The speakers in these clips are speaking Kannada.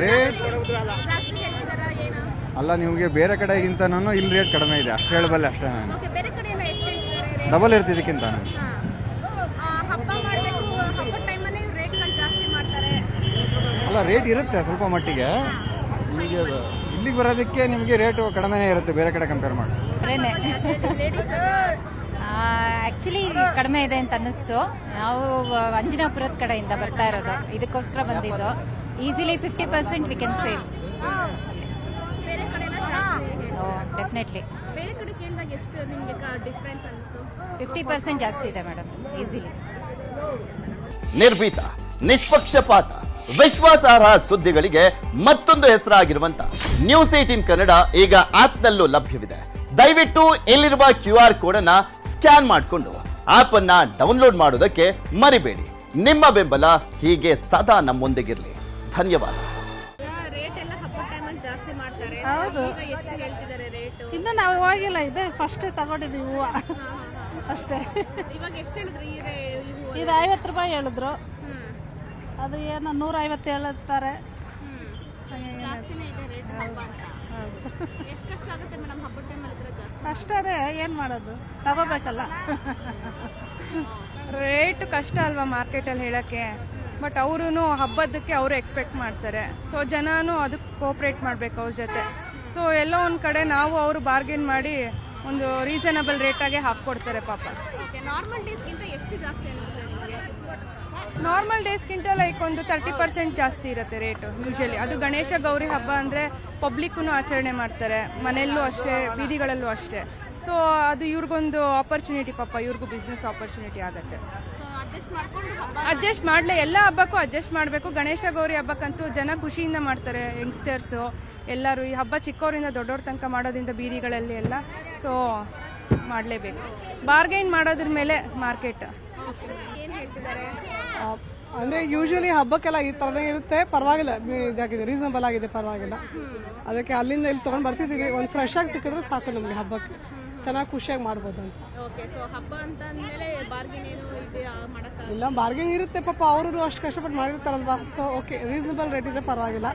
ರೇಟ್ ಅಲ್ಲ ನಿಮಗೆ ಬೇರೆ ಕಡೆಗಿಂತನೂ ಇಲ್ಲಿ ರೇಟ್ ಕಡಿಮೆ ಇದೆ. ಅಷ್ಟು ಹೇಳಬಲ್ಲೆ ಅಷ್ಟೇ ನಾನು ಡಬಲ್ ಇರ್ತಿದ್ದಕ್ಕಿಂತ ನಾನು. ಅಲ್ಲ ರೇಟ್ ಇರುತ್ತೆ ಸ್ವಲ್ಪ ಮಟ್ಟಿಗೆ. ನಿಮಗೆ ಇಲ್ಲಿಗೆ ಬರೋದಕ್ಕೆ ನಿಮಗೆ ರೇಟು ಕಡಿಮೆನೇ ಇರುತ್ತೆ ಬೇರೆ ಕಡೆ ಕಂಪೇರ್ ಮಾಡಿ. ಆಕ್ಚುಲಿ ಕಡಿಮೆ ಇದೆ ಅಂತ ಅನ್ನಿಸ್ತು. ನಾವು ಅಂಜನಾಪುರದ ಕಡೆಯಿಂದ ಬರ್ತಾ ಇರೋದು. ಇದಕ್ಕೋಸ್ಕರ ಬಂದಿದ್ದು. Easily fifty percent we can save ಬೇರೆ ಕಡೆ ಜಾಸ್ತಿ ಹೇಳ್ತಾರೆ. ಡೆಫಿನೆಟ್ಲಿ ಬೇರೆ ಕಡೆ ಕೇಳಿದಾಗ ಎಷ್ಟು ನಿಮಗೆ ಡಿಫ್ರೆನ್ಸ್ ಅನಿಸ್ತು ಫಿಫ್ಟಿ ಪರ್ಸೆಂಟ್ ಜಾಸ್ತಿ ಇದೆ ಮೇಡಮ್ ಈಸಿಲಿ ನಿರ್ಭೀತ ನಿಷ್ಪಕ್ಷಪಾತ ವಿಶ್ವಾಸಾರ್ಹ ಸುದ್ದಿಗಳಿಗೆ ಮತ್ತೊಂದು ಹೆಸರಾಗಿರುವಂತ ನ್ಯೂಸ್ ಏಟೀನ್ ಕನ್ನಡ ಈಗ ಆಪ್ನಲ್ಲೂ ಲಭ್ಯವಿದೆ. ದಯವಿಟ್ಟು ಇಲ್ಲಿರುವ ಕ್ಯೂ ಆರ್ ಕೋಡ್ ಅನ್ನ ಸ್ಕ್ಯಾನ್ ಮಾಡಿಕೊಂಡು ಆಪ್ ಅನ್ನ ಡೌನ್ಲೋಡ್ ಮಾಡೋದಕ್ಕೆ ಮರಿಬೇಡಿ. ನಿಮ್ಮ ಬೆಂಬಲ ಹೀಗೆ ಸದಾ ನಮ್ಮೊಂದಿಗಿರಲಿ. ಧನ್ಯವಾದ. ರೇಟ್ ಎಲ್ಲ ಹಬ್ಬದ ಟೈಮಲ್ಲಿ ಜಾಸ್ತಿ ಮಾಡ್ತಾರೆ. ಹೌದು. ಈಗ ಎಷ್ಟು ಹೇಳ್ತಿದ್ದಾರೆ ರೇಟ್ ಇನ್ನು ನಾವು ಹೋಗಿಲ್ಲ ಇದೆ ಫಸ್ಟ್ ತಗೊಂಡಿದ್ದೀವಿ ಹೂವು. ಅಷ್ಟೇ. ಇದು ಐವತ್ತು ರೂಪಾಯಿ ಹೇಳಿದ್ರು. ಅದು ಏನು ನೂರ ಐವತ್ತು ಹೇಳುತ್ತಾರೆ ಜಾಸ್ತಿನೇ ಇದೆ ರೇಟ್ ಹಬ್ಬ ಅಂತ. ಹೌದು. ಕಷ್ಟನೇ ಏನು ಮಾಡೋದು? ತಗೋಬೇಕಲ್ಲ? ರೇಟ್ ಕಷ್ಟ ಅಲ್ವಾ ಮಾರ್ಕೆಟಲ್ಲಿ ಹೇಳಕ್ಕೆ? ಬಟ್ ಅವರು ಹಬ್ಬದಕ್ಕೆ ಅವರು ಎಕ್ಸ್ಪೆಕ್ಟ್ ಮಾಡ್ತಾರೆ. ಸೊ ಜನನು ಅದಕ್ಕೆ ಕೋಪ್ರೇಟ್ ಮಾಡಬೇಕು ಅವ್ರ ಜೊತೆ. ಸೊ ಎಲ್ಲೋ ಒಂದು ಕಡೆ ನಾವು ಅವರು ಬಾರ್ಗೇನ್ ಮಾಡಿ ಒಂದು ರೀಸನಬಲ್ ರೇಟಾಗೆ ಹಾಕ್ಕೊಡ್ತಾರೆ ಪಾಪ. ಓಕೆ ನಾರ್ಮಲ್ ಡೇಸ್ಗಿಂತ ಎಷ್ಟು ಜಾಸ್ತಿ ನಾರ್ಮಲ್ ಡೇಸ್ಗಿಂತ ಲೈಕ್ ಒಂದು ತರ್ಟಿ ಪರ್ಸೆಂಟ್ ಜಾಸ್ತಿ ಇರುತ್ತೆ ರೇಟು ಯೂಶಲಿ ಅದು ಗಣೇಶ ಗೌರಿ ಹಬ್ಬ ಅಂದರೆ ಪಬ್ಲಿಕ್ಕೂ ಆಚರಣೆ ಮಾಡ್ತಾರೆ. ಮನೆಯಲ್ಲೂ ಅಷ್ಟೇ ಬೀದಿಗಳಲ್ಲೂ ಅಷ್ಟೇ. ಸೊ ಅದು ಇವ್ರಿಗೊಂದು ಆಪರ್ಚುನಿಟಿ ಪಾಪ ಇವ್ರಿಗೂ ಬಿಸ್ನೆಸ್ ಆಪರ್ಚುನಿಟಿ ಆಗುತ್ತೆ. ಅಡ್ಜಸ್ಟ್ ಮಾಡಲೇ ಎಲ್ಲ ಹಬ್ಬಕ್ಕೂ ಅಡ್ಜಸ್ಟ್ ಮಾಡಬೇಕು. ಗಣೇಶ ಗೌರಿ ಹಬ್ಬಕ್ಕಂತೂ ಜನ ಖುಷಿಯಿಂದ ಮಾಡ್ತಾರೆ ಯಂಗ್ಸ್ಟರ್ಸು ಎಲ್ಲರೂ ಈ ಹಬ್ಬ ಚಿಕ್ಕವರಿಂದ ದೊಡ್ಡವ್ರ ತನಕ ಮಾಡೋದ್ರಿಂದ ಬೀದಿಗಳಲ್ಲಿ ಎಲ್ಲ. ಸೊ ಮಾಡಲೇಬೇಕು. ಬಾರ್ಗೈನ್ ಮಾಡೋದ್ರ ಮೇಲೆ ಮಾರ್ಕೆಟ್ ಅಂದರೆ ಹೇಳ್ತಿದ್ದಾರೆ ಅಂದ್ರೆ ಯೂಶಲಿ ಹಬ್ಬಕ್ಕೆಲ್ಲ ಈ ತರನೇ ಇರುತ್ತೆ. ಪರವಾಗಿಲ್ಲ. ಇದಾಗಿದೆ ರೀಸನಬಲ್ ಆಗಿದೆ ಪರವಾಗಿಲ್ಲ. ಅದಕ್ಕೆ ಅಲ್ಲಿಂದ ಇಲ್ಲಿ ತೊಗೊಂಡು ಬರ್ತಿದೀವಿ ಒಂದು ಫ್ರೆಶ್ ಆಗಿ ಸಿಕ್ಕಿದ್ರೆ ಸಾಕು ನಮಗೆ ಹಬ್ಬಕ್ಕೆ. ಚೆನ್ನಾಗಿ ಖುಷಿಯಾಗಿ ಮಾಡ್ಬೋದು ಅಂತ. ಓಕೆ ಸೊ ಹಬ್ಬ ಅಂತ ಅಂದಮೇಲೆ ಬಾರ್ಗಿನ್ ಏನು ಇದೆಯಾ ಮಾಡೋಕ್ಕಾಗಲ್ಲ ಇಲ್ಲ ಬಾರ್ಗೇನ್ ಇರುತ್ತೆ. ಪಾಪ ಅವರು ಅಷ್ಟು ಕಷ್ಟಪಟ್ಟು ಮಾಡಿರ್ತಾರಲ್ವಾ. ಸೊ ಓಕೆ ರೀಸನಬಲ್ ರೇಟ್ ಇದ್ರೆ ಪರವಾಗಿಲ್ಲ.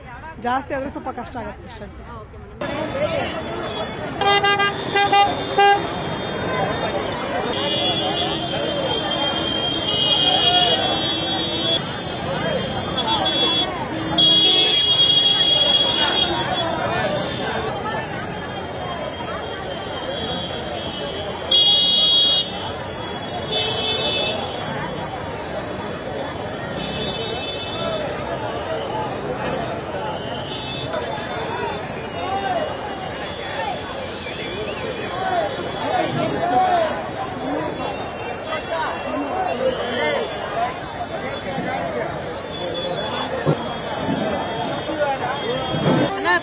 ಜಾಸ್ತಿ ಆದ್ರೆ ಸ್ವಲ್ಪ ಕಷ್ಟ ಆಗುತ್ತೆ ಅಷ್ಟೇ ಓಕೆ ಮೇಡಮ್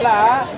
Lah.